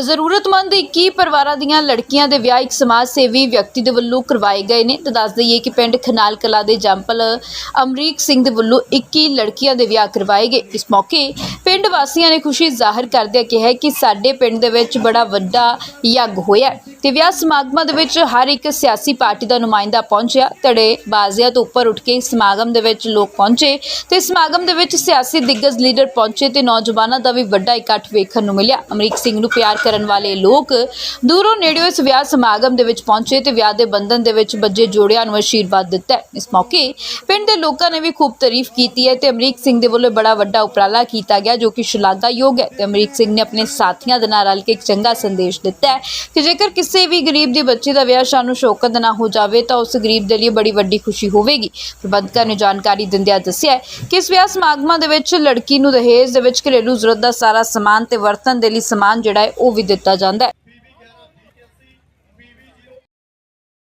ਜ਼ਰੂਰਤਮੰਦ 21 ਪਰਿਵਾਰਾਂ ਦੀਆਂ ਲੜਕੀਆਂ ਦੇ ਵਿਆਹ ਇੱਕ ਸਮਾਜ ਸੇਵੀ ਵਿਅਕਤੀ ਦੇ ਵੱਲੋਂ ਕਰਵਾਏ ਗਏ ਨੇ? ਤਾਂ ਦੱਸ ਦਈਏ ਕਿ ਪਿੰਡ ਖਨਾਲ ਕਲਾ ਦੇ ਜੰਪਲ ਅਮਰੀਕ ਸਿੰਘ ਦੇ ਵੱਲੋਂ 21 ਲੜਕੀਆਂ ਦੇ ਵਿਆਹ ਕਰਵਾਏ ਗਏ। ਇਸ ਮੌਕੇ ਪਿੰਡ ਵਾਸੀਆਂ ਨੇ ਖੁਸ਼ੀ ਜ਼ਾਹਰ ਕਰਦਿਆਂ ਕਿਹਾ ਕਿ ਸਾਡੇ ਪਿੰਡ ਦੇ ਵਿੱਚ ਬੜਾ ਵੱਡਾ ਯੱਗ ਹੋਇਆ ਹੈ ਤੇ ਵਿਆਹ ਸਮਾਗਮਾਂ ਦੇ ਵਿੱਚ ਹਰ ਇੱਕ ਸਿਆਸੀ ਪਾਰਟੀ ਦਾ ਨੁਮਾਇੰਦਾ ਪਹੁੰਚਿਆ। ਧੜੇ ਬਾਜ਼ੀਆਂ ਤੋਂ ਉੱਪਰ ਉੱਠ ਕੇ ਸਮਾਗਮ ਦੇ ਵਿੱਚ ਲੋਕ ਪਹੁੰਚੇ ਤੇ ਸਮਾਗਮ ਦੇ ਵਿੱਚ ਸਿਆਸੀ ਦਿੱਗਜ ਲੀਡਰ ਪਹੁੰਚੇ ਤੇ ਨੌਜਵਾਨਾਂ ਦਾ ਵੀ ਵੱਡਾ ਇਕੱਠ ਵੇਖਣ ਨੂੰ ਮਿਲਿਆ। ਅਮਰੀਕ ਸਿੰਘ ਨੂੰ ਪਿਆਰ ਕਰਨ ਵਾਲੇ ਲੋਕ ਦੂਰੋਂ ਨੇੜਿਓਂ ਇਸ ਵਿਆਹ ਸਮਾਗਮ ਦੇ ਵਿੱਚ ਪਹੁੰਚੇ ਤੇ ਵਿਆਹ ਦੇ ਬੰਧਨ ਦੇ ਵਿੱਚ ਬੱਜੇ ਜੋੜਿਆਂ ਨੂੰ ਆਸ਼ੀਰਵਾਦ ਦਿੱਤਾ ਇਸ ਮੌਕੇ ਪਿੰਡ ਦੇ ਲੋਕਾਂ ਨੇ ਵੀ ਖੂਬ ਤਾਰੀਫ ਕੀਤੀ ਹੈ ਤੇ ਅਮਰੀਕ ਸਿੰਘ ਦੇ ਵੱਲੋਂ ਬੜਾ ਵੱਡਾ ਉਪਰਾਲਾ ਕੀਤਾ ਗਿਆ ਜੋ ਕਿ ਸ਼ਲਾਘਾਯੋਗ ਹੈ ਤੇ ਅਮਰੀਕ ਸਿੰਘ ਨੇ ਆਪਣੇ ਸਾਥੀਆਂ ਦੇ ਨਾਲ ਰਲ ਕੇ ਇੱਕ ਚੰਗਾ ਸੰਦੇਸ਼ ਦਿੱਤਾ ਹੈ ਕਿ ਜੇਕਰ ਕਿਸੇ ਵੀ ਗਰੀਬ ਦੇ ਬੱਚੇ ਦਾ ਵਿਆਹ ਸ਼ਾਨੋ ਸ਼ੌਕਤ ਨਾ ਹੋ ਜਾਵੇ ਤਾਂ ਉਸ ਗਰੀਬ ਦੇ ਲਈ ਬੜੀ ਵੱਡੀ ਖੁਸ਼ੀ ਹੋਵੇਗੀ। ਪ੍ਰਬੰਧਕਾਂ ਨੇ ਜਾਣਕਾਰੀ ਦਿੰਦਿਆਂ ਦੱਸਿਆ ਕਿ ਇਸ ਵਿਆਹ ਸਮਾਗਮਾਂ ਦੇ ਵਿੱਚ ਲੜਕੀ ਨੂੰ ਦਹੇਜ ਦੇ ਵਿੱਚ ਘਰੇਲੂ ਜ਼ਰੂਰਤ ਦਾ ਸਾਰਾ ਸਮਾਨ ਤੇ ਵਰਤਨ ਦੇ ਲਈ ਸਮਾਨ ਜਿਹੜਾ ਹੈ ਉਹ ਵੀ ਦਿੱਤਾ ਜਾਂਦਾ ਹੈ।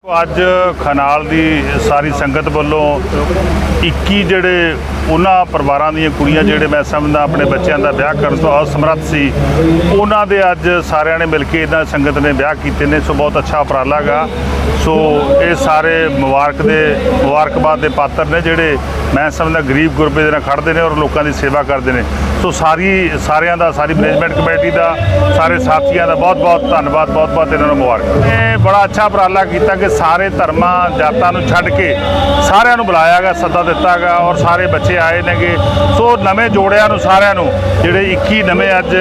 ਅੱਜ ਖਨਾਲ ਦੀ ਸਾਰੀ ਸੰਗਤ ਵੱਲੋਂ 21 ਜਿਹੜੇ ਉਹਨਾਂ ਪਰਿਵਾਰਾਂ ਦੀਆਂ ਕੁੜੀਆਂ ਜਿਹੜੇ ਮੈਂ ਸਮਝਦਾ ਆਪਣੇ ਬੱਚਿਆਂ ਦਾ ਵਿਆਹ ਕਰਨ ਤੋਂ ਅਸਮਰੱਥ ਸੀ, ਉਹਨਾਂ ਦੇ ਅੱਜ ਸਾਰਿਆਂ ਨੇ ਮਿਲ ਕੇ ਇਹਨਾਂ ਸੰਗਤ ਨੇ ਵਿਆਹ ਕੀਤੇ ਨੇ, ਸੋ ਬਹੁਤ ਅੱਛਾ ਉਪਰਾਲਾ ਗਾ। ਸੋ ਇਹ ਸਾਰੇ ਮੁਬਾਰਕ ਦੇ, ਮੁਬਾਰਕਬਾਦ ਦੇ ਪਾਤਰ ਨੇ ਜਿਹੜੇ ਮੈਂ ਸਮਝਦਾ ਗਰੀਬ ਗੁਰਬੇ ਦੇ ਨਾਲ ਖੜਦੇ ਨੇ ਔਰ ਲੋਕਾਂ ਦੀ ਸੇਵਾ ਕਰਦੇ ਨੇ। ਸੋ ਸਾਰੀ, ਸਾਰਿਆਂ ਦਾ, ਸਾਰੀ ਮੈਨੇਜਮੈਂਟ ਕਮੇਟੀ ਦਾ, ਸਾਰੇ ਸਾਥੀਆਂ ਦਾ ਬਹੁਤ ਬਹੁਤ ਧੰਨਵਾਦ, ਬਹੁਤ ਬਹੁਤ ਇਹਨਾਂ ਨੂੰ ਮੁਬਾਰਕ। ਇਹ ਬੜਾ ਅੱਛਾ ਉਪਰਾਲਾ ਕੀਤਾ ਕਿ ਸਾਰੇ ਧਰਮਾਂ, ਜਾਤਾਂ ਨੂੰ ਛੱਡ ਕੇ ਸਾਰਿਆਂ ਨੂੰ ਬੁਲਾਇਆ ਗਿਆ, ਸੱਦਾ ਦਿੱਤਾ ਗਿਆ ਔਰ ਸਾਰੇ ਬੱਚੇ ਆਏ ਨੇਗੇ। ਸੋ ਨਵੇਂ ਜੋੜਿਆਂ ਨੂੰ, ਸਾਰਿਆਂ ਨੂੰ, ਜਿਹੜੇ 21 ਨਵੇਂ ਅੱਜ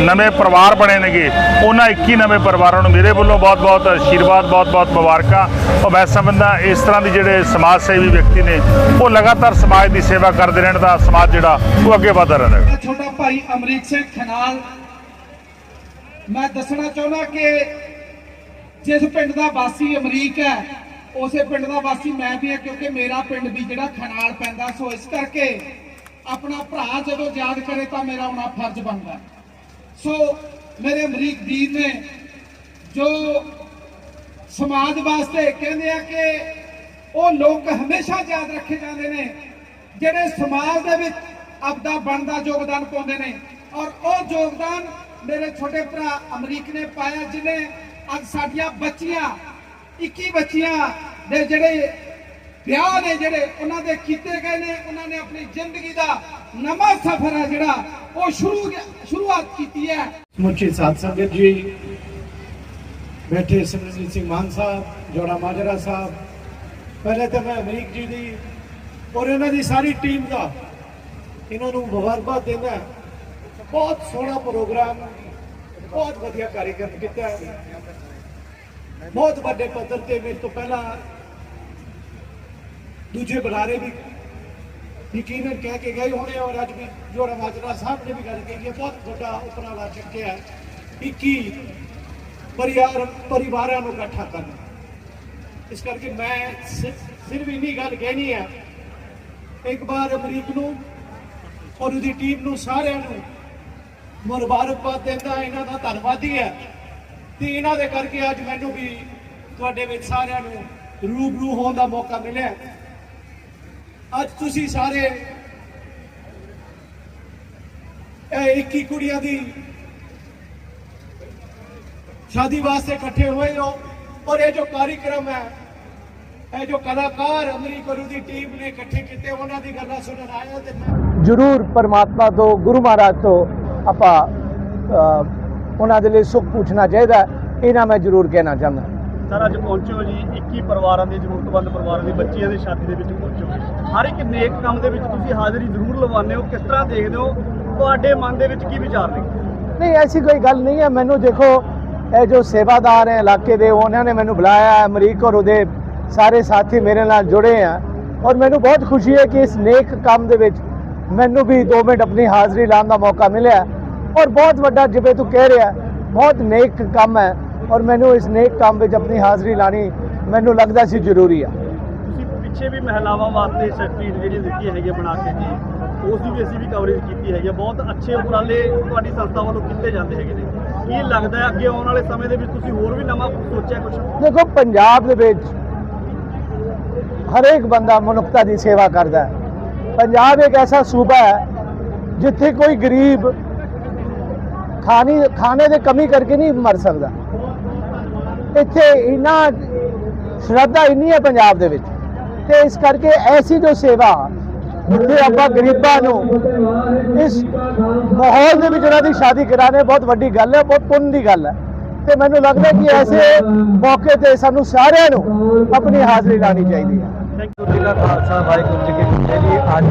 ਨਵੇਂ ਪਰਿਵਾਰ ਬਣੇ ਨੇਗੇ, ਉਹਨਾਂ 21 ਨਵੇਂ ਪਰਿਵਾਰਾਂ ਨੂੰ ਮੇਰੇ ਵੱਲੋਂ ਬਹੁਤ ਬਹੁਤ ਆਸ਼ੀਰਵਾਦ ਬਹੁਤ ਬਹੁਤ ਮੁਬਾਰਕ ਬਹੁਤ ਮੁਬਾਰਕਾਂ ਮੈਂ ਸਮਝਦਾ ਇਸ ਤਰ੍ਹਾਂ ਦੀ ਜਿਹੜੇ ਸਮਾਜ ਸੇਵੀ ਵਿਅਕਤੀ ਨੇ, ਉਹ ਲਗਾਤਾਰ ਸਮਾਜ ਦੀ ਸੇਵਾ ਕਰਦੇ ਰਹਿਣ ਦਾ ਸਮਾਜ ਜਿਹੜਾ, ਉਹ ਅੱਗੇ ਵਧਦਾ ਰਹਿੰਦਾ ਮੇਰਾ ਛੋਟਾ ਭਾਈ ਅਮਰੀਕ ਸਿੰਘ ਖਨਾਲ। ਮੈਂ ਦੱਸਣਾ ਚਾਹੁੰਦਾ ਕਿ ਜਿਸ ਪਿੰਡ ਦਾ ਵਾਸੀ ਅਮਰੀਕ ਹੈ, ਉਸੇ ਪਿੰਡ ਦਾ ਵਾਸੀ ਮੈਂ ਵੀ ਹਾਂ, ਕਿਉਂਕਿ ਮੇਰਾ ਪਿੰਡ ਵੀ ਜਿਹੜਾ ਖਨਾਲ ਪੈਂਦਾ। ਸੋ ਇਸ ਕਰਕੇ ਆਪਣਾ ਭਰਾ ਜਦੋਂ ਯਾਦ ਕਰੇ ਤਾਂ ਮੇਰਾ ਉਹਨਾਂ ਫਰਜ਼ ਬਣਦਾ। ਸੋ ਮੇਰੇ ਅਮਰੀਕ ਵੀਰ ਨੇ ਜੋ ਸਮਾਜ ਵਾਸਤੇ ਕਹਿੰਦੇ ਆ ਕਿ ਉਹ ਲੋਕ ਹਮੇਸ਼ਾ ਯਾਦ ਰੱਖੇ ਜਾਂਦੇ ਨੇ, ਜਿਹੜੇ ਸਮਾਜ ਦੇ ਵਿੱਚ ਆਪਦਾ ਬਣਦਾ ਯੋਗਦਾਨ ਪਾਉਂਦੇ ਨੇ। ਔਰ ਉਹ ਯੋਗਦਾਨ ਮੇਰੇ ਛੋਟੇ ਭਰਾ ਅਮਰੀਕ ਨੇ ਪਾਇਆ ਜਿਨੇ ਅੱਜ ਸਾਡੀਆਂ ਬੱਚੀਆਂ 21 ਬੱਚੀਆਂ ਦੇ ਜਿਹੜੇ ਵਿਆਹ ਨੇ, ਜਿਹੜੇ ਉਹਨਾਂ ਦੇ ਕੀਤੇ ਗਏ ਨੇ, ਉਹਨਾਂ ਨੇ ਆਪਣੀ ਜ਼ਿੰਦਗੀ ਦਾ ਨਵਾਂ ਸਫ਼ਰ ਹੈ ਜਿਹੜਾ ਉਹ ਸ਼ੁਰੂ ਸ਼ੁਰੂਆਤ ਕੀਤੀ ਹੈ। ਮੁੱਚੀ ਸਾਧ ਸੰਗਤ ਜੀ ਬੈਠੇ ਸਿਮਰਜੀਤ ਸਿੰਘ ਮਾਨ ਸਾਹਿਬ, ਜੋੜਾ ਮਾਜਰਾ ਸਾਹਿਬ। ਪਹਿਲੇ ਤਾਂ ਮੈਂ ਅਮਰੀਕ ਜੀ ਦੀ ਔਰ ਇਹਨਾਂ ਦੀ ਸਾਰੀ ਟੀਮ ਦਾ ਇਹਨਾਂ ਨੂੰ ਮੁਬਾਰਕਬਾਦ ਦਿੰਦਾ ਬਹੁਤ ਸੋਹਣਾ ਪ੍ਰੋਗਰਾਮ, ਬਹੁਤ ਵਧੀਆ ਕਾਰਜਕ੍ਰਮ ਕੀਤਾ ਬਹੁਤ ਵੱਡੇ ਪੱਧਰ ਤੇ ਮੇਰੇ ਤੋਂ ਪਹਿਲਾਂ ਦੂਜੇ ਬੁਲਾਰੇ ਵੀ ਯਕੀਨਨ ਕਹਿ ਕੇ ਗਏ ਹੋਣੇ ਔਰ ਅੱਜ ਵੀ ਜੋੜਾ ਮਾਜਰਾ ਸਾਹਿਬ ਨੇ ਵੀ ਗੱਲ ਕਹੀ ਹੈ। ਬਹੁਤ ਵੱਡਾ ਉਪਰਾਲਾ ਚੱਕਿਆ ਹੈ। 21 ਪਰਿਵਾਰ ਪਰਿਵਾਰਾਂ ਨੂੰ ਇਕੱਠਾ ਕਰਨਾ। ਇਸ ਕਰਕੇ ਮੈਂ ਸਿ- ਸਿਰਫ ਇੰਨੀ ਗੱਲ ਕਹਿਣੀ ਹੈ ਇੱਕ ਵਾਰ ਅਮਰੀਕ ਨੂੰ ਔਰ ਉਹਦੀ ਟੀਮ ਨੂੰ ਸਾਰਿਆਂ ਨੂੰ ਮੁਬਾਰਕਬਾਦ ਦਿੰਦਾ, ਇਹਨਾਂ ਦਾ ਧੰਨਵਾਦੀ ਹੈ ਤੇ ਇਹਨਾਂ ਦੇ ਕਰਕੇ ਅੱਜ ਮੈਨੂੰ ਵੀ ਤੁਹਾਡੇ ਵਿੱਚ ਸਾਰਿਆਂ ਨੂੰ ਰੂਬਰੂ ਹੋਣ ਦਾ ਮੌਕਾ ਮਿਲਿਆ। ਅੱਜ ਤੁਸੀਂ ਸਾਰੇ, ਇਹ 21 ਕੁੜੀਆਂ ਦੀ ਸ਼ਾਦੀ ਵਾਸਤੇ ਇਕੱਠੇ ਹੋਏ ਹੋ। ਔਰ ਇਹ ਜੋ ਕਾਰਜਕ੍ਰਮ ਹੈ ਇਹ ਜੋ ਕਲਾਕਾਰ ਅਮਰੀਕ ਔਰ ਉਹਦੀ ਟੀਮ ਨੇ ਇਕੱਠੇ ਕੀਤੇ ਉਹਨਾਂ ਦੀ ਗੱਲਾਂ ਸੁਣਨ ਆਇਆ ਤੇ ਮੈਂ ਜ਼ਰੂਰ ਪਰਮਾਤਮਾ ਤੋਂ ਗੁਰੂ ਮਹਾਰਾਜ ਤੋਂ ਆਪਾਂ ਉਹਨਾਂ ਦੇ ਲਈ ਸੁੱਖ ਪੁੱਛਣਾ ਚਾਹੀਦਾ। ਇਹਨਾਂ ਮੈਂ ਜ਼ਰੂਰ ਕਹਿਣਾ ਚਾਹੁੰਦਾ ਸਰ ਅੱਜ ਪਹੁੰਚੇ ਜੀ 21 ਪਰਿਵਾਰਾਂ ਦੇ ਜ਼ਰੂਰਤਮੰਦ ਪਰਿਵਾਰਾਂ ਦੀ ਬੱਚੀਆਂ ਦੀ ਸ਼ਾਦੀ ਦੇ ਵਿੱਚ ਪਹੁੰਚੇ ਹਰ ਇੱਕ ਨੇਕ ਕੰਮ ਦੇ ਵਿੱਚ ਤੁਸੀਂ ਹਾਜ਼ਰੀ ਜ਼ਰੂਰ ਲਵਾਉਂਦੇ ਹੋ। ਕਿਸ ਤਰ੍ਹਾਂ ਦੇਖਦੇ ਹੋ? ਤੁਹਾਡੇ ਮਨ ਦੇ ਵਿੱਚ ਕੀ ਵਿਚਾਰ ਨੇ? ਨਹੀਂ ਐਸੀ ਕੋਈ ਗੱਲ ਨਹੀਂ ਹੈ। ਮੈਨੂੰ ਦੇਖੋ ਇਹ ਜੋ ਸੇਵਾਦਾਰ ਹੈ ਇਲਾਕੇ ਦੇ, ਉਹਨਾਂ ਨੇ ਮੈਨੂੰ ਬੁਲਾਇਆ ਹੈ, ਅਮਰੀਕ ਔਰ ਉਹਦੇ ਸਾਰੇ ਸਾਥੀ ਮੇਰੇ ਨਾਲ ਜੁੜੇ ਆ। ਔਰ ਮੈਨੂੰ ਬਹੁਤ ਖੁਸ਼ੀ ਹੈ ਕਿ ਇਸ ਨੇਕ ਕੰਮ ਦੇ ਵਿੱਚ ਮੈਨੂੰ ਵੀ 2 ਮਿੰਟ ਆਪਣੀ ਹਾਜ਼ਰੀ ਲਾਉਣ ਦਾ ਮੌਕਾ ਮਿਲਿਆ। ਔਰ ਬਹੁਤ ਵੱਡਾ ਜਿਵੇਂ ਤੂੰ ਕਹਿ ਰਿਹਾ, ਬਹੁਤ ਨੇਕ ਕੰਮ ਹੈ। ਔਰ ਮੈਨੂੰ ਇਸ ਨੇਕ ਕੰਮ ਵਿੱਚ ਆਪਣੀ ਹਾਜ਼ਰੀ ਲਾਣੀ ਮੈਨੂੰ ਲੱਗਦਾ ਸੀ ਜ਼ਰੂਰੀ ਆ। ਤੁਸੀਂ ਪਿੱਛੇ ਵੀ ਮਹਿਲਾਵਾਂ ਵਾਸਤੇ ਸਰਟੀਫਿਕੇਟ ਜਿਹੜੀ ਦਿੱਤੀ ਹੈਗੀ ਬਣਾ ਕੇ ਜੀ, ਉਸ ਦੀ ਵੀ ਅਸੀਂ ਵੀ ਕਵਰੇਜ ਕੀਤੀ ਹੈਗੀ ਹੈ ਬਹੁਤ ਅੱਛੇ ਉਪਰਾਲੇ ਤੁਹਾਡੀ ਸੰਸਥਾ ਵੱਲੋਂ ਕੀਤੇ ਜਾਂਦੇ ਹੈਗੇ ਨੇ। ਕੀ ਲੱਗਦਾ ਹੈ ਅੱਗੇ ਆਉਣ ਵਾਲੇ ਸਮੇਂ ਦੇ ਵਿੱਚ ਤੁਸੀਂ ਹੋਰ ਵੀ ਨਵਾਂ ਸੋਚਿਆ ਕੁਝ ਦੇਖੋ, ਪੰਜਾਬ ਦੇ ਵਿੱਚ ਹਰੇਕ ਬੰਦਾ ਮਨੁੱਖਤਾ ਦੀ ਸੇਵਾ ਕਰਦਾ ਹੈ। ਪੰਜਾਬ ਇੱਕ ਐਸਾ ਸੂਬਾ ਹੈ ਜਿੱਥੇ ਕੋਈ ਗਰੀਬ ਖਾਣੀ, ਖਾਣੇ ਦੀ ਕਮੀ ਕਰਕੇ ਨਹੀਂ ਮਰ ਸਕਦਾ। ਇੱਥੇ ਇਨਾ ਸ਼ਰਧਾ ਇੰਨੀ ਹੈ ਪੰਜਾਬ ਦੇ ਵਿੱਚ। ਤੇ ਇਸ ਕਰਕੇ ਐਸੀ ਜੋ ਸੇਵਾ ਜਿੱਥੇ ਆਪਾਂ ਗਰੀਬਾਂ ਨੂੰ ਇਸ ਮਾਹੌਲ ਦੇ ਵਿੱਚ ਉਹਨਾਂ ਦੀ ਸ਼ਾਦੀ ਕਰਾਣੇ ਬਹੁਤ ਵੱਡੀ ਗੱਲ ਹੈ, ਬਹੁਤ ਪੁੰਨ ਦੀ ਗੱਲ ਹੈ। ਤੇ ਮੈਨੂੰ ਲੱਗਦਾ ਕਿ ਐਸੇ ਮੌਕੇ ਤੇ ਸਾਨੂੰ ਸਾਰਿਆਂ ਨੂੰ ਆਪਣੀ ਹਾਜ਼ਰੀ ਲਾਣੀ ਚਾਹੀਦੀ ਹੈ। ਵਾਹਿਗੁਰੂ ਜੀ ਖਾਲਸਾ ਵਾਹਿਗੁਰੂ ਜੀ ਕੀ ਫਤਿਹ ਜੀ। ਅੱਜ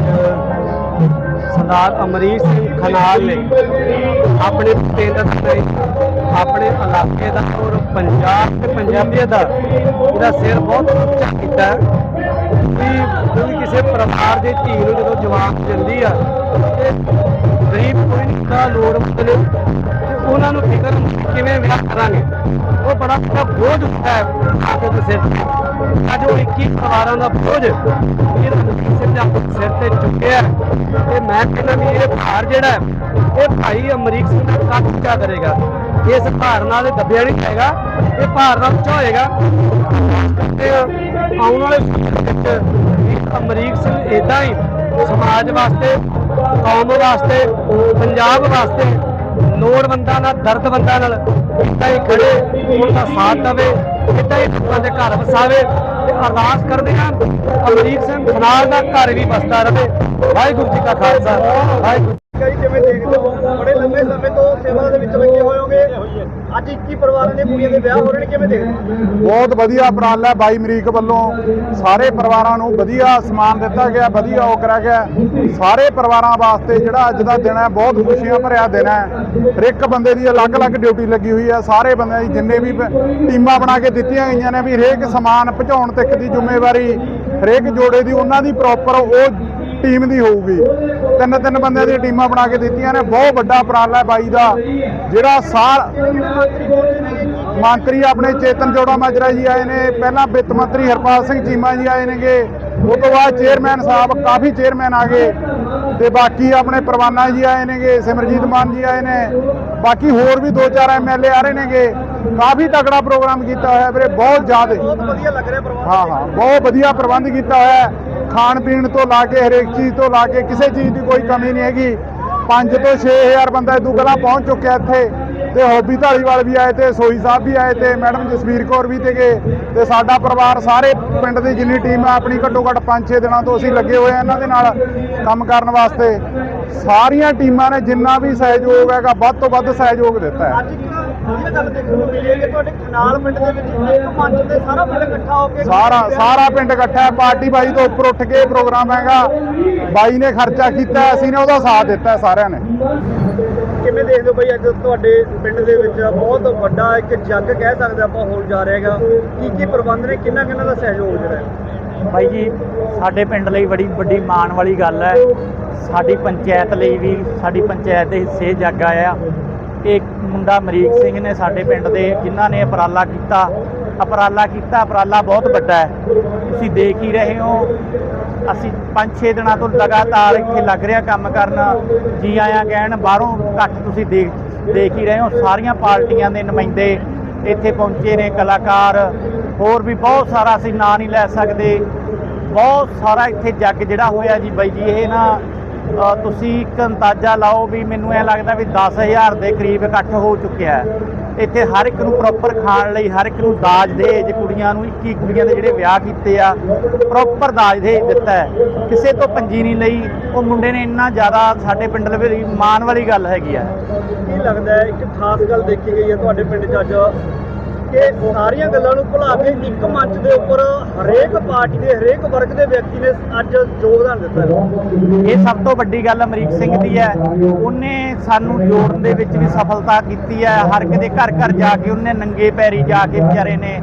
ਸਰਦਾਰ ਅਮਰੀਕ ਸਿੰਘ ਖਨਾਲ ਨੇ ਆਪਣੇ ਪਿੰਡ ਦੇ, ਆਪਣੇ ਇਲਾਕੇ ਦਾ ਔਰ ਪੰਜਾਬ ਤੇ ਪੰਜਾਬੀਅਤ ਦਾ ਇਹਦਾ ਸਿਰ ਬਹੁਤ ਉੱਚਾ ਕੀਤਾ ਕਿ ਕੋਈ ਕਿਸੇ ਪਰਿਵਾਰ ਦੀ ਧੀ ਨੂੰ ਜਦੋਂ ਜਵਾਬ ਦਿੰਦੀ ਆ, ਤੇ ਗਰੀਬ ਕੋਈ ਦਾ ਲੋੜਵੰਦ ਨੇ ਤੇ ਉਹਨਾਂ ਨੂੰ ਫਿਕਰ ਹੁੰਦੀ ਕਿਵੇਂ ਵਿਆਹ ਕਰਾਂਗੇ। ਉਹ ਬੜਾ ਵੱਡਾ ਬੋਝ ਹੁੰਦਾ ਹੈ ਆਪੇ ਦੇ ਸਿਰ ਤੇ। ਅੱਜ ਉਹ 21 ਪਰਿਵਾਰਾਂ ਦਾ ਬੋਝ ਇਹਦਾ ਸਿਰ ਤੇ ਆਪਣੇ ਸਿਰ ਤੇ ਚੁੱਕਿਆ ਤੇ ਮੈਂ ਕਹਿੰਦਾ ਵੀ ਇਹ ਭਾਰ ਜਿਹੜਾ ਇਹ ਭਾਈ ਅਮਰੀਕ ਸਿੰਘ ਦਾ ਕੱਦ ਉੱਚਾ ਕਰੇਗਾ? ਇਸ ਭਾਰ ਨਾਲ ਦੱਬਿਆ ਨਹੀਂ ਜਾਏਗਾ, ਇਹ ਭਾਰ ਨਾਲ ਉੱਚਾ ਹੋਏਗਾ। ਤੇ ਆਉਣ ਵਾਲੇ ਵਿੱਚ ਅਮਰੀਕ ਸਿੰਘ ਇਦਾਂ ਹੀ ਸਮਾਜ ਵਾਸਤੇ, ਕੌਮ ਵਾਸਤੇ, ਪੰਜਾਬ ਵਾਸਤੇ ਲੋੜਵੰਦਾਂ ਨਾਲ, ਦਰਦਵੰਦਾਂ ਨਾਲ ਇਦਾਂ ਹੀ ਖੜੇ, ਉਹਨਾਂ ਦਾ ਸਾਥ ਦੇਵੇ ਇਦਾਂ ਹੀ ਲੋਕਾਂ ਦੇ ਘਰ ਵਸਾਵੇ ਤੇ ਅਰਦਾਸ ਕਰਦੇ ਹਾਂ, ਅਮਰੀਕ ਸਿੰਘ ਖਨਾਲ ਦਾ ਘਰ ਵੀ ਵਸਦਾ ਰਹੇ। ਵਾਹਿਗੁਰੂ ਜੀ ਕਾ ਖਾਲਸਾ, ਵਾਹਿਗੁਰੂ ਕਈ ਕਿਵੇਂ ਦੇਖਦੇ ਹੋ ਬੜੇ ਲੰਬੇ ਸਮੇਂ ਤੋਂ ਸੇਵਾ ਦੇ ਵਿੱਚ ਲੱਗੇ ਹੋਏ ਹੋਗੇ। ਅੱਜ 21 ਪਰਿਵਾਰਾਂ ਦੇ ਕੁੜੀਆਂ ਦੇ ਵਿਆਹ ਹੋ ਰਹੇ ਨੇ, ਕਿਵੇਂ ਦੇਖਦੇ ਬਹੁਤ ਵਧੀਆ ਉਪਰਾਲਾ ਹੈ ਬਾਈ ਮਰੀਕ ਵੱਲੋਂ। ਸਾਰੇ ਪਰਿਵਾਰਾਂ ਨੂੰ ਵਧੀਆ ਸਮਾਨ ਦਿੱਤਾ ਗਿਆ, ਵਧੀਆ ਉਹ ਕਰਿਆ ਗਿਆ। ਸਾਰੇ ਪਰਿਵਾਰਾਂ ਵਾਸਤੇ ਜਿਹੜਾ ਅੱਜ ਦਾ ਦਿਨ ਹੈ, ਬਹੁਤ ਖੁਸ਼ੀਆਂ ਭਰਿਆ ਦਿਨ ਹੈ। ਹਰ ਇੱਕ ਬੰਦੇ ਦੀ ਅਲੱਗ-ਅਲੱਗ ਡਿਊਟੀ ਲੱਗੀ ਹੋਈ ਹੈ। ਸਾਰੇ ਬੰਦਿਆਂ ਦੀ ਜਿੰਨੇ ਵੀ ਟੀਮਾਂ ਬਣਾ ਕੇ ਦਿੱਤੀਆਂ ਗਈਆਂ ਨੇ ਵੀ ਹਰੇਕ ਸਮਾਨ ਪਹੁੰਚਾਉਣ ਤੱਕ ਦੀ ਜ਼ਿੰਮੇਵਾਰੀ, ਹਰੇਕ ਜੋੜੇ ਦੀ ਉਹਨਾਂ ਦੀ ਪ੍ਰੋਪਰ ਉਹ ਟੀਮ ਦੀ ਹੋਊਗੀ। ਤਿੰਨ ਤਿੰਨ ਬੰਦਿਆਂ ਦੀਆਂ ਟੀਮਾਂ ਬਣਾ ਕੇ ਦਿੱਤੀਆਂ ਨੇ। ਬਹੁਤ ਵੱਡਾ ਉਪਰਾਲਾ ਹੈ ਬਾਈ ਦਾ। ਜਿਹੜਾ ਸਾਰ ਮੰਤਰੀ ਆਪਣੇ ਚੇਤਨ ਜੋੜਾ ਮਾਜਰਾ ਜੀ ਆਏ ਨੇ। ਪਹਿਲਾਂ ਵਿੱਤ ਮੰਤਰੀ ਹਰਪਾਲ ਸਿੰਘ ਚੀਮਾ ਜੀ ਆਏ ਨੇਗੇ। ਉਹ ਤੋਂ ਬਾਅਦ ਚੇਅਰਮੈਨ ਸਾਹਿਬ ਕਾਫੀ ਚੇਅਰਮੈਨ ਆ ਗਏ। ਤੇ ਬਾਕੀ ਆਪਣੇ ਪ੍ਰਵਾਨਾ ਜੀ ਆਏ ਨੇਗੇ ਸਿਮਰਜੀਤ ਮਾਨ ਜੀ ਆਏ ਨੇ। ਬਾਕੀ ਹੋਰ ਵੀ ਦੋ ਚਾਰ ਐਮਐਲਏ ਆ ਰਹੇ ਨੇਗੇ। ਕਾਫੀ ਤਕੜਾ ਪ੍ਰੋਗਰਾਮ ਕੀਤਾ ਹੋਇਆ ਵੀਰੇ ਬਹੁਤ ਜ਼ਿਆਦਾ। ਬਹੁਤ ਵਧੀਆ ਲੱਗ ਰਿਹਾ ਪਰਿਵਾਰ ਹਾਂ ਹਾਂ ਬਹੁਤ ਵਧੀਆ ਪ੍ਰਬੰਧ ਕੀਤਾ ਹੋਇਆ। ਹੈ ਖਾਣ ਪੀਣ ਤੋਂ ਲਾ ਕੇ ਹਰੇਕ ਚੀਜ਼ ਤੋਂ ਲਾ ਕੇ ਕਿਸੇ ਚੀਜ਼ ਦੀ ਕੋਈ ਕਮੀ ਨਹੀਂ ਹੈਗੀ। 5 ਤੋਂ 6000 ਬੰਦਾ ਇਦੋਂ ਪਹਿਲਾਂ ਪਹੁੰਚ ਚੁੱਕਿਆ ਇੱਥੇ ਤੇ ਹੋਬੀ ਢਾਲੀਵਾਲ ਵੀ ਆਏ ਤੇ ਸੋਈ ਸਾਹਿਬ ਵੀ ਆਏ ਤੇ ਮੈਡਮ ਜਸਵੀਰ ਕੌਰ ਵੀ 'ਤੇ ਗਏ ਤੇ ਸਾਡਾ ਪਰਿਵਾਰ ਸਾਰੇ ਪਿੰਡ ਦੀ ਜਿੰਨੀ ਟੀਮ ਹੈ ਆਪਣੀ ਘੱਟੋ ਘੱਟ 5-6 ਦਿਨਾਂ ਤੋਂ ਅਸੀਂ ਲੱਗੇ ਹੋਏ ਆ ਇਹਨਾਂ ਦੇ ਨਾਲ ਕੰਮ ਕਰਨ ਵਾਸਤੇ। ਸਾਰੀਆਂ ਟੀਮਾਂ ਨੇ ਜਿੰਨਾ ਵੀ ਸਹਿਯੋਗ ਹੈਗਾ, ਵੱਧ ਤੋਂ ਵੱਧ ਸਹਿਯੋਗ ਦਿੱਤਾ ਹੈ। ਵਧੀਆ ਗੱਲ ਦੇਖਣ ਨੂੰ ਮਿਲੀ ਹੈ ਕਿ ਤੁਹਾਡੇ ਖਨਾਲ ਪਿੰਡ ਦੇ ਵਿੱਚ ਇੱਕ ਮੰਚ ਤੇ ਸਾਰਾ ਪਿੰਡ ਇਕੱਠਾ ਹੋ ਕੇ ਸਾਰਾ ਸਾਰਾ ਪਿੰਡ ਇਕੱਠਾ ਹੈ ਪਾਰਟੀ ਬਾਈ ਤੋਂ ਉੱਪਰ ਉੱਠ ਕੇ ਪ੍ਰੋਗਰਾਮ ਹੈਗਾ। ਬਾਈ ਨੇ ਖਰਚਾ ਕੀਤਾ ਅਸੀਂ ਨੇ ਉਹਦਾ ਸਾਥ ਦਿੱਤਾ ਸਾਰਿਆਂ ਨੇ। ਕਿਵੇਂ ਦੇਖਦੇ ਹੋ ਬਈ ਅੱਜ ਤੁਹਾਡੇ ਪਿੰਡ ਦੇ ਵਿੱਚ ਬਹੁਤ ਵੱਡਾ ਇੱਕ ਜੱਗ ਕਹਿ ਸਕਦੇ ਆਪਾਂ ਹੋਣ ਜਾ ਰਿਹਾ ਹੈਗਾ। ਕੀ ਕੀ ਪ੍ਰਬੰਧ ਨੇ? ਕਿੰਨਾ ਕਿੰਨਾ ਦਾ ਸਹਿਯੋਗ ਜਿਹੜਾ ਹੈ? ਬਾਈ ਜੀ ਸਾਡੇ ਪਿੰਡ ਲਈ ਬੜੀ ਵੱਡੀ ਮਾਣ ਵਾਲੀ ਗੱਲ ਹੈ। ਸਾਡੀ ਪੰਚਾਇਤ ਲਈ ਵੀ ਸਾਡੀ ਪੰਚਾਇਤ ਦੇ ਹਿੱਸੇ ਜੱਗ ਆਇਆ। ਇਹ ਮੁੰਡਾ ਮਰੀਕ ਸਿੰਘ ਨੇ ਸਾਡੇ ਪਿੰਡ ਦੇ ਜਿਨ੍ਹਾਂ ਨੇ ਉਪਰਾਲਾ ਕੀਤਾ। ਉਪਰਾਲਾ ਕੀਤਾ, ਉਪਰਾਲਾ ਬਹੁਤ ਵੱਡਾ ਹੈ। ਤੁਸੀਂ ਦੇਖ ਹੀ ਰਹੇ ਹੋ, ਅਸੀਂ 5-6 ਦਿਨਾਂ ਤੋਂ ਲਗਾਤਾਰ ਇੱਥੇ ਲੱਗ ਰਿਹਾ ਕੰਮ ਕਰਨ। ਜੀ ਆਇਆਂ ਕਹਿਣ, ਬਾਹਰੋਂ ਘੱਟ ਤੁਸੀਂ ਦੇਖ ਦੇਖ ਹੀ ਰਹੇ ਹੋ। ਸਾਰੀਆਂ ਪਾਰਟੀਆਂ ਦੇ ਨੁਮਾਇੰਦੇ ਇੱਥੇ ਪਹੁੰਚੇ ਨੇ, ਕਲਾਕਾਰ। ਹੋਰ ਵੀ ਬਹੁਤ ਸਾਰਾ ਅਸੀਂ ਨਾਂ ਨਹੀਂ ਲੈ ਸਕਦੇ। ਬਹੁਤ ਸਾਰਾ ਇੱਥੇ ਜੱਗ ਜਿਹੜਾ ਹੋਇਆ ਜੀ ਬਾਈ ਜੀ, ਇਹ ਨਾ ਤੁਸੀਂ ਇੱਕ ਅੰਦਾਜ਼ਾ ਲਾਓ ਵੀ ਮੈਨੂੰ ਐ ਲੱਗਦਾ ਵੀ 10000 ਦੇ ਕਰੀਬ ਇਕੱਠ ਹੋ ਚੁੱਕਿਆ ਹੈ। ਇੱਥੇ ਹਰ ਇੱਕ ਨੂੰ ਪ੍ਰੋਪਰ ਖਾਣ ਲਈ, ਹਰ ਇੱਕ ਨੂੰ ਦਾਜ ਦੇਜ ਕੁੜੀਆਂ ਨੂੰ 21 ਕੁੜੀਆਂ ਦੇ ਜਿਹੜੇ ਵਿਆਹ ਕੀਤੇ ਆ ਪ੍ਰੋਪਰ ਦਾਜ ਦੇ ਦਿੱਤਾ ਹੈ। ਕਿਸੇ ਤੋਂ ਪੰਜੀ ਨਹੀਂ ਲਈ, ਉਹ ਮੁੰਡੇ ਨੇ ਇੰਨਾ ਜ਼ਿਆਦਾ ਸਾਡੇ ਪਿੰਡ ਦੇ ਲਈ ਮਾਣ ਵਾਲੀ ਗੱਲ ਹੈਗੀ ਆ। ਕੀ ਲੱਗਦਾ ਹੈ, ਇੱਕ ਖਾਸ ਗੱਲ ਦੇਖੀ ਗਈ ਹੈ, ਤੁਹਾਡੇ ਪਿੰਡ 'ਚ ਅੱਜ ਕਿ ਸਾਰੀਆਂ ਗੱਲਾਂ ਨੂੰ ਭੁਲਾ ਕੇ ਇੱਕ ਮੰਚ ਦੇ ਉੱਪਰ ਹਰੇਕ ਪਾਰਟੀ ਦੇ, ਹਰੇਕ ਵਰਗ ਦੇ ਵਿਅਕਤੀ ਨੇ ਅੱਜ ਯੋਗਦਾਨ ਦਿੱਤਾ ਇਹ ਸਭ ਤੋਂ ਵੱਡੀ ਗੱਲ ਅਮਰੀਕ ਸਿੰਘ ਦੀ ਹੈ। ਉਹਨੇ ਸਾਨੂੰ ਜੋੜਨ ਦੇ ਵਿੱਚ ਵੀ ਸਫਲਤਾ ਕੀਤੀ ਹੈ। ਹਰ ਇੱਕ ਦੇ ਘਰ ਘਰ ਜਾ ਕੇ ਉਹਨੇ ਨੰਗੇ ਪੈਰੀ ਜਾ ਕੇ ਵਿਚਾਰੇ ਨੇ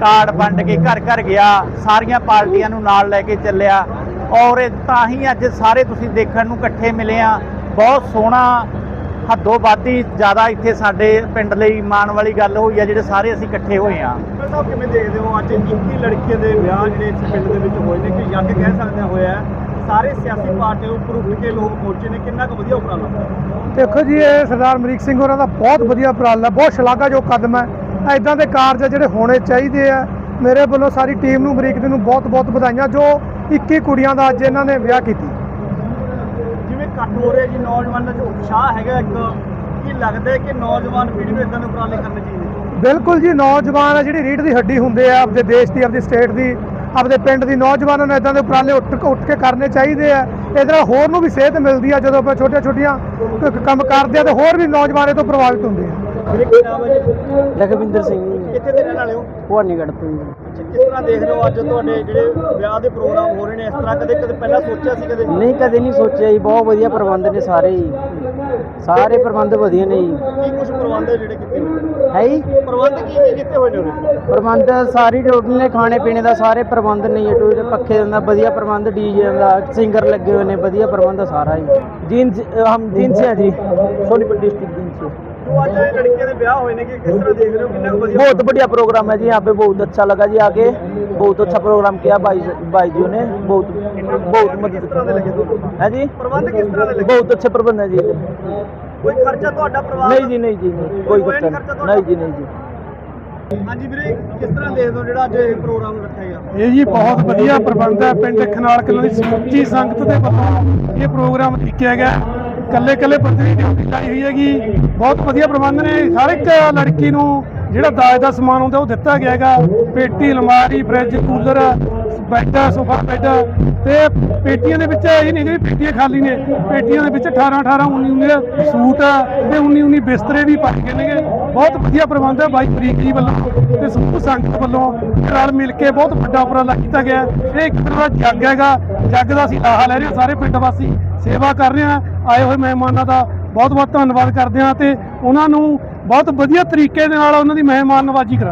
ਕਾਰਡ ਵੰਡ ਕੇ ਘਰ ਘਰ ਗਿਆ, ਸਾਰੀਆਂ ਪਾਰਟੀਆਂ ਨੂੰ ਨਾਲ ਲੈ ਕੇ ਚੱਲਿਆ। ਔਰ ਤਾਂ ਹੀ ਅੱਜ ਸਾਰੇ ਤੁਸੀਂ ਦੇਖਣ ਨੂੰ ਇਕੱਠੇ ਮਿਲੇ ਆ। ਬਹੁਤ ਸੋਹਣਾ ਹੱਦੋਂ ਵਾਦੀ ਜ਼ਿਆਦਾ ਇੱਥੇ ਸਾਡੇ ਪਿੰਡ ਲਈ ਮਾਣ ਵਾਲੀ ਗੱਲ ਹੋਈ ਆ ਜਿਹੜੇ ਸਾਰੇ ਅਸੀਂ ਇਕੱਠੇ ਹੋਏ ਆ। ਡਾਕਟਰ ਸਾਹਿਬ ਕਿਵੇਂ ਦੇਖਦੇ ਹੋ? ਅੱਜ 21 ਲੜਕੀਆਂ ਦੇ ਵਿਆਹ ਜਿਹੜੇ ਇਸ ਪਿੰਡ ਦੇ ਵਿੱਚ ਹੋਏ ਨੇ ਕਿ ਯੱਗ ਕਹਿ ਸਕਦੇ ਹਾਂ ਹੋਇਆ ਹੈ। ਸਾਰੇ ਸਿਆਸੀ ਪਾਰਟੀਆਂ ਉੱਪਰ ਉੱਠ ਕੇ ਲੋਕ ਪਹੁੰਚੇ ਨੇ ਕਿੰਨਾ ਕੁ ਵਧੀਆ ਉਪਰਾਲਾ? ਦੇਖੋ ਜੀ ਇਹ ਸਰਦਾਰ ਅਮਰੀਕ ਸਿੰਘ ਹੋਰਾਂ ਦਾ ਬਹੁਤ ਵਧੀਆ ਉਪਰਾਲਾ ਬਹੁਤ ਸ਼ਲਾਘਾਯੋਗ ਕਦਮ ਹੈ। ਐਦਾਂ ਦੇ ਕਾਰਜ ਜਿਹੜੇ ਹੋਣੇ ਚਾਹੀਦੇ ਆ ਮੇਰੇ ਵੱਲੋਂ ਸਾਰੀ ਟੀਮ ਨੂੰ ਅਮਰੀਕ ਦੀ ਨੂੰ ਬਹੁਤ ਬਹੁਤ ਵਧਾਈਆਂ ਜੋ 21 ਕੁੜੀਆਂ ਦਾ ਅੱਜ ਇਹਨਾਂ ਨੇ ਵਿਆਹ ਕੀਤੀ। ਜਿਵੇਂ ਇਕੱਠ ਹੋ ਰਿਹਾ ਜੀ ਨੌਜਵਾਨਾਂ 'ਚ ਉਤਸ਼ਾਹ ਹੈਗਾ ਇੱਕ ਕੀ ਲੱਗਦਾ ਕਿ ਨੌਜਵਾਨ ਪੀੜ੍ਹੀ ਨੂੰ ਇਦਾਂ ਦੇ ਉਪਰਾਲੇ ਕਰਨੇ ਚਾਹੀਦੇ ਬਿਲਕੁਲ ਜੀ ਨੌਜਵਾਨ ਆ ਜਿਹੜੀ ਰੀੜ ਦੀ ਹੱਡੀ ਹੁੰਦੇ ਆ ਆਪਦੇ ਦੇਸ਼ ਦੀ ਆਪਦੀ ਸਟੇਟ ਦੀ ਆਪਦੇ ਪਿੰਡ ਦੀ ਨੌਜਵਾਨਾਂ ਨੂੰ ਇਦਾਂ ਦੇ ਉਪਰਾਲੇ ਉੱਠ ਉੱਠ ਕੇ ਕਰਨੇ ਚਾਹੀਦੇ ਆ। ਇਹਦੇ ਨਾਲ ਹੋਰ ਨੂੰ ਵੀ ਸੇਧ ਮਿਲਦੀ ਆ ਜਦੋਂ ਆਪਾਂ ਛੋਟੀਆਂ ਛੋਟੀਆਂ ਕੰਮ ਕਰਦੇ ਆ ਤੇ ਹੋਰ ਵੀ ਨੌਜਵਾਨ ਇਹ ਤੋਂ ਪ੍ਰਭਾਵਿਤ ਹੁੰਦੇ ਆ। ਲਖਵਿੰਦਰ ਸਿੰਘ ਕਿੱਥੇ ਦੇ ਰਹਿਣ ਵਾਲੇ ਹੋ? ਭਵਾਨੀਗੜ੍ਹ ਤੋਂ ਕਿਸ ਤਰ੍ਹਾਂ ਦੇਖ ਰਹੇ ਹੋ ਅੱਜ ਤੁਹਾਡੇ ਜਿਹੜੇ ਵਿਆਹ ਦੇ ਪ੍ਰੋਗਰਾਮ ਹੋ ਰਹੇ ਨੇ ਇਸ ਤਰ੍ਹਾਂ ਕਦੇ ਕਦੇ ਪਹਿਲਾਂ ਸੋਚਿਆ ਸੀ ਕਦੇ ਨਹੀਂ ਕਦੇ ਨਹੀਂ ਸੋਚਿਆ ਜੀ ਬਹੁਤ ਵਧੀਆ ਪ੍ਰਬੰਧ ਨੇ ਸਾਰੇ ਹੀ ਸਾਰੇ ਪ੍ਰਬੰਧ ਵਧੀਆ ਨੇ ਜੀ ਕੀ ਕੁਝ ਪ੍ਰਬੰਧ ਹੈ ਜਿਹੜੇ ਕੀਤੇ ਹੋਏ ਨੇ ਹੈ ਜੀ ਪ੍ਰਬੰਧ ਕੀ ਕੀ ਕੀਤੇ ਹੋਏ ਨੇ ਉਰੇ ਪ੍ਰਬੰਧ ਸਾਰੀ ਟੋਟਲ ਨੇ ਖਾਣੇ ਪੀਣੇ ਦਾ ਸਾਰੇ ਪ੍ਰਬੰਧ ਨੇ ਜੀ ਟੋਟਲ ਪੱਖੇ ਦਾ ਵਧੀਆ ਪ੍ਰਬੰਧ ਡੀਜੇ ਦਾ ਸਿੰਗਰ ਲੱਗੇ ਹੋਏ ਨੇ ਵਧੀਆ ਪ੍ਰਬੰਧ ਸਾਰਾ ਜੀ ਜੀਨ ਹਮ ਜੀਨ ਸੇ ਜੀ सोनीपत डिस्ट्रिक्ट दिन से ਜੋ ਅੱਜ ਇਹ ਲੜਕੀਆਂ ਦੇ ਵਿਆਹ ਹੋਏ ਨੇ ਕਿ ਕਿਸ ਤਰ੍ਹਾਂ ਦੇਖ ਰਹੇ ਹੋ ਕਿੰਨਾ ਕੁ ਵਧੀਆ बहुत बढ़िया प्रोग्राम है जी यहाँ पे बहुत अच्छा लगा जी आके बहुत अच्छा प्रोग्राम किया भाई भाई जी ने बहुत बहुत ਕਿਸ मदद ਤਰ੍ਹਾਂ ਦੇ ਲੱਗੇ ਤੁਹਾਨੂੰ है जी ਪ੍ਰਬੰਧ ਕਿਸ ਤਰ੍ਹਾਂ ਦੇ ਲੱਗੇ बहुत अच्छे प्रबंध है जी इधर। ਕੋਈ ਖਰਚਾ ਤੁਹਾਡਾ ਪਰਿਵਾਰ नहीं जी नहीं जी नहीं कोई कोई नहीं खर्चा खर्चा नहीं जी नहीं जी ਹਾਂਜੀ ਵੀਰੇ ਕਿਸ ਤਰ੍ਹਾਂ ਦੇਖਦੇ ਹੋ ਜਿਹੜਾ ਅੱਜ ਇਹ ਪ੍ਰੋਗਰਾਮ ਰੱਖਿਆ ਗਿਆ ਇਹ ਜੀ ਬਹੁਤ ਵਧੀਆ ਪ੍ਰਬੰਧ ਹੈ ਪਿੰਡ ਖਨਾਲ ਕਲਾਂ ਦੀ ਸਮੁੱਚੀ ਸੰਗਤ ਦੇ ਵੱਲੋਂ ਇਹ ਪ੍ਰੋਗਰਾਮ ਲਿਖਿਆ ਗਿਆ ਕੱਲੇ ਕੱਲੇ ਬੰਦੇ ਦੀ ਡਿਊਟੀ ਲਾਈ ਹੋਈ ਹੈਗੀ ਬਹੁਤ ਵਧੀਆ ਪ੍ਰਬੰਧ ਨੇ ਹਰ ਇੱਕ ਲੜਕੀ ਨੂੰ ਜਿਹੜਾ ਦਾਜ ਦਾ ਸਮਾਨ ਹੁੰਦਾ ਉਹ ਦਿੱਤਾ ਗਿਆ ਹੈਗਾ। ਪੇਟੀ, ਅਲਮਾਰੀ, fridge, cooler, bed, sofa, bed ਤੇ ਪੇਟੀਆਂ ਦੇ ਵਿੱਚ ਇਹ ਨਹੀਂ ਕਿ ਪੇਟੀਆਂ ਖਾਲੀ ਨੇ। ਪੇਟੀਆਂ ਦੇ ਵਿੱਚ 18 18 19 19 ਸੂਟ ਤੇ 19 19 ਬਿਸਤਰੇ ਵੀ ਪਾਏ ਗਏ ਨੇਗੇ। ਬਹੁਤ ਵਧੀਆ ਪ੍ਰਬੰਧ ਹੈ ਬਾਈ ਫਰੀਕ ਜੀ ਵੱਲੋਂ ਤੇ ਸਮੂਹ ਸੰਗਤ ਵੱਲੋਂ ਰਲ ਮਿਲ ਕੇ ਬਹੁਤ ਵੱਡਾ ਉਪਰਾਲਾ ਕੀਤਾ ਗਿਆ। ਇਹ ਇੱਕ ਤਰ੍ਹਾਂ ਦਾ ਜੱਗ ਹੈਗਾ। ਜੱਗ ਦਾ ਅਸੀਂ ਲਾਹਾ ਲੈ ਰਹੇ ਹਾਂ। ਸਾਰੇ ਪਿੰਡ ਵਾਸੀ ਸੇਵਾ ਕਰ ਰਹੇ ਹਾਂ। ਆਏ ਹੋਏ ਮਹਿਮਾਨਾਂ ਦਾ ਬਹੁਤ ਬਹੁਤ ਧੰਨਵਾਦ ਕਰਦੇ ਹਾਂ ਤੇ ਉਹਨਾਂ ਨੂੰ ਬਹੁਤ ਵਧੀਆ ਤਰੀਕੇ ਦੇ ਨਾਲ ਉਹਨਾਂ ਦੀ ਮਹਿਮਾਨ ਨਵਾਜ਼ੀ ਕਰਾ